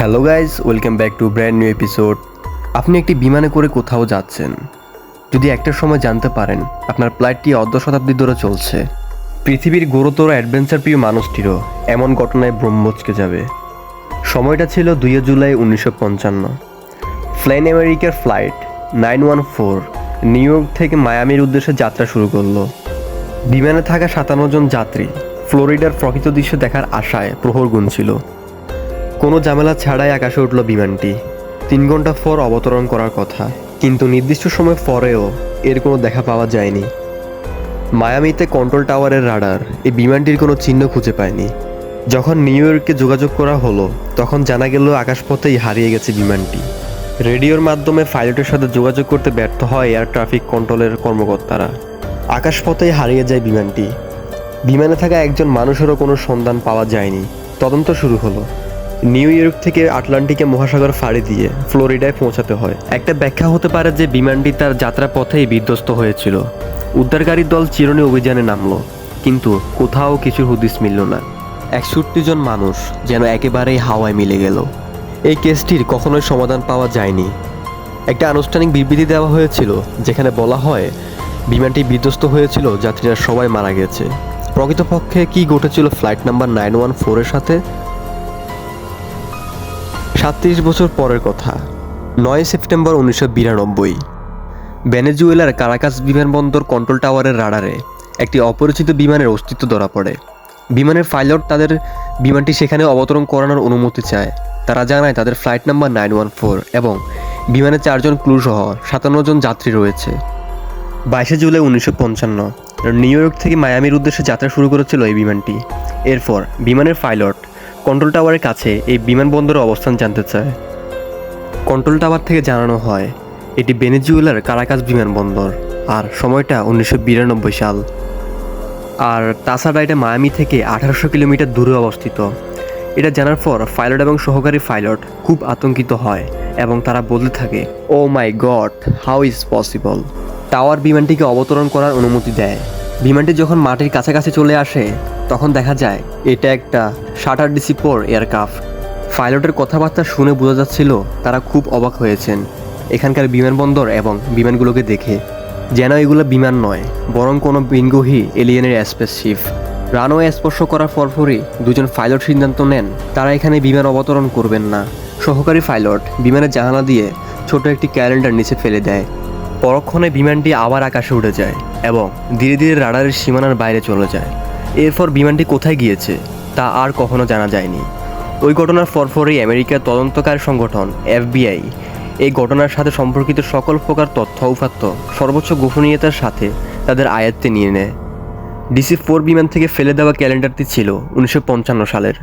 Hello guys welcome back to brand new episode. আপনি একটি বিমানে করে কোথাও যাচ্ছেন। যদি একটা সময় জানতে পারেন, আপনার ফ্লাইটটি অর্ধ শতাব্দী ধরে চলছে। পৃথিবীর গুরুতর অ্যাডভেঞ্চার প্রিয় মানুষটিরও এমন ঘটনায় ব্রহ্মচকে যাবে। সময়টা ছিল দুই জুলাই উনিশশো পঞ্চান্ন। ফ্লাইন আমেরিকার flight nine one four New York থেকে মায়ামির উদ্দেশ্যে যাত্রা শুরু করল। বিমানে থাকা সাতান্ন জন যাত্রী ফ্লোরিডার প্রকৃত দৃশ্য দেখার আশায় প্রহর গুনছিল। কোনো ঝামেলা ছাড়াই আকাশে উঠল বিমানটি। তিন ঘণ্টা পর অবতরণ করার কথা। কিন্তু নির্দিষ্ট সময় পরেও এর কোনো দেখা পাওয়া যায়নি। মায়ামিতে কন্ট্রোল টাওয়ারের রাডার এই বিমানটির কোনো চিহ্ন খুঁজে পায়নি। যখন নিউ ইয়র্কে যোগাযোগ করা হলো, তখন জানা গেল আকাশপথেই হারিয়ে গেছে বিমানটি। রেডিওর মাধ্যমে পাইলটের সাথে যোগাযোগ করতে ব্যর্থ হয় এয়ার ট্রাফিক কন্ট্রোলের কর্মকর্তারা। আকাশপথেই হারিয়ে যায় বিমানটি। বিমানে থাকা একজন মানুষেরও কোনো সন্ধান পাওয়া যায়নি। তদন্ত শুরু হলো। নিউ ইয়র্ক থেকে আটলান্টিকে মহাসাগর ফাড়ি দিয়ে ফ্লোরিডায় পৌঁছাতে হয়। একটা ব্যাখ্যা হতে পারে যে বিমানটি তার যাত্রা পথেই বিধ্বস্ত হয়েছিল। উদ্ধারকারী দল চিরনি অভিযানে নামলো, কিন্তু কোথাও কিছুর হুদিস মিলল না। একষট্টি জন মানুষ যেন একেবারেই হাওয়ায় মিলে গেল। এই কেসটির কখনোই সমাধান পাওয়া যায়নি। একটা আনুষ্ঠানিক বিবৃতি দেওয়া হয়েছিল, যেখানে বলা হয়, বিমানটি বিধ্বস্ত হয়েছিল, যাত্রীরা সবাই মারা গেছে। প্রকৃতপক্ষে কি ঘটেছিল ফ্লাইট নাম্বার নাইন ওয়ান ফোরের সাথে? সাতত্রিশ বছর পরের কথা, নয় সেপ্টেম্বর উনিশশো বিরানব্বই। ভেনেজুয়েলার কারাকাস বিমানবন্দর কন্ট্রোল টাওয়ারের রাডারে একটি অপরিচিত বিমানের অস্তিত্ব ধরা পড়ে। বিমানের পাইলট তাদের বিমানটি সেখানে অবতরণ করানোর অনুমতি চায়। তারা জানায় তাদের flight number nine one four এবং বিমানে চারজন ক্রু সহ সাতান্ন জন যাত্রী রয়েছে। বাইশে জুলাই উনিশশো পঞ্চান্ন, নিউ ইয়র্ক থেকে মায়ামির উদ্দেশ্যে যাত্রা শুরু করেছিল এই বিমানটি। এরপর বিমানের পাইলট কন্ট্রোল টাওয়ারের কাছে এই বিমানবন্দরের অবস্থান জানতে চায়। কন্ট্রোল টাওয়ার থেকে জানানো হয়, এটি বেনেজুয়েলার কারাকাস বিমানবন্দর, আর সময়টা উনিশশো বিরানব্বই সাল। আর তাছাড়া এটা মায়ামি থেকে আঠারোশো কিলোমিটার দূরে অবস্থিত। এটা জানার পর পাইলট এবং সহকারী পাইলট খুব আতঙ্কিত হয় এবং তারা বলতে থাকে, ও my God, how is possible? Tower বিমানটিকে অবতরণ করার অনুমতি দেয়। বিমানটি যখন মাটির কাছাকাছি চলে আসে তখন দেখা যায়, এটা একটা শাটার ডিসি ফোর এয়ারক্রাফট। পাইলটের কথাবার্তা শুনে বোঝা যাচ্ছিল তারা খুব অবাক হয়েছেন এখানকার বিমানবন্দর এবং বিমানগুলোকে দেখে। যেন এগুলো বিমান নয়, বরং কোনো বিনগোহী এলিয়েনের স্পেসশিপ। রানওয়ে স্পর্শ করার পরপরই দুজন পাইলট সিদ্ধান্ত নেন, তারা এখানে বিমান অবতরণ করবেন না। সহকারী পাইলট বিমানের জানালা দিয়ে ছোট একটি ক্যালেন্ডার নিচে ফেলে দেয়। পরক্ষণে বিমানটি আবার আকাশে উঠে যায় এবং ধীরে ধীরে রাডারের সীমানার বাইরে চলে যায়। এরপর বিমানটি কোথায় গিয়েছে, তা আর কখনো জানা যায়নি। ওই ঘটনার পরপরই আমেরিকার তদন্তকারী সংগঠন, এফবিআই, এই ঘটনার সাথে সম্পর্কিত সকল প্রকার তথ্য উপাত্ত সর্বোচ্চ গোপনীয়তার সাথে তাদের আয়ত্তে নিয়ে নেয়। ডিসি ফোর বিমান থেকে ফেলে দেওয়া ক্যালেন্ডারটি ছিল উনিশশো পঞ্চান্ন সালের।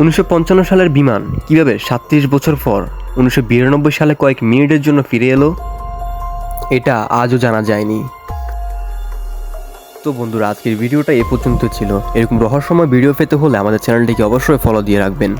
উনিশশো পঞ্চান্ন সালের বিমান কীভাবে সাতত্রিশ বছর পর উনিশশো বিরানব্বই সালে কয়েক মিনিটের জন্য ফিরে এলো, এটা আজও জানা যায়নি। তো বন্ধুরা, আজকের ভিডিওটা এ পর্যন্ত ছিল। এরকম রহস্যময় ভিডিও পেতে হলে আমাদের চ্যানেলটিকে অবশ্যই ফলো দিয়ে রাখবেন।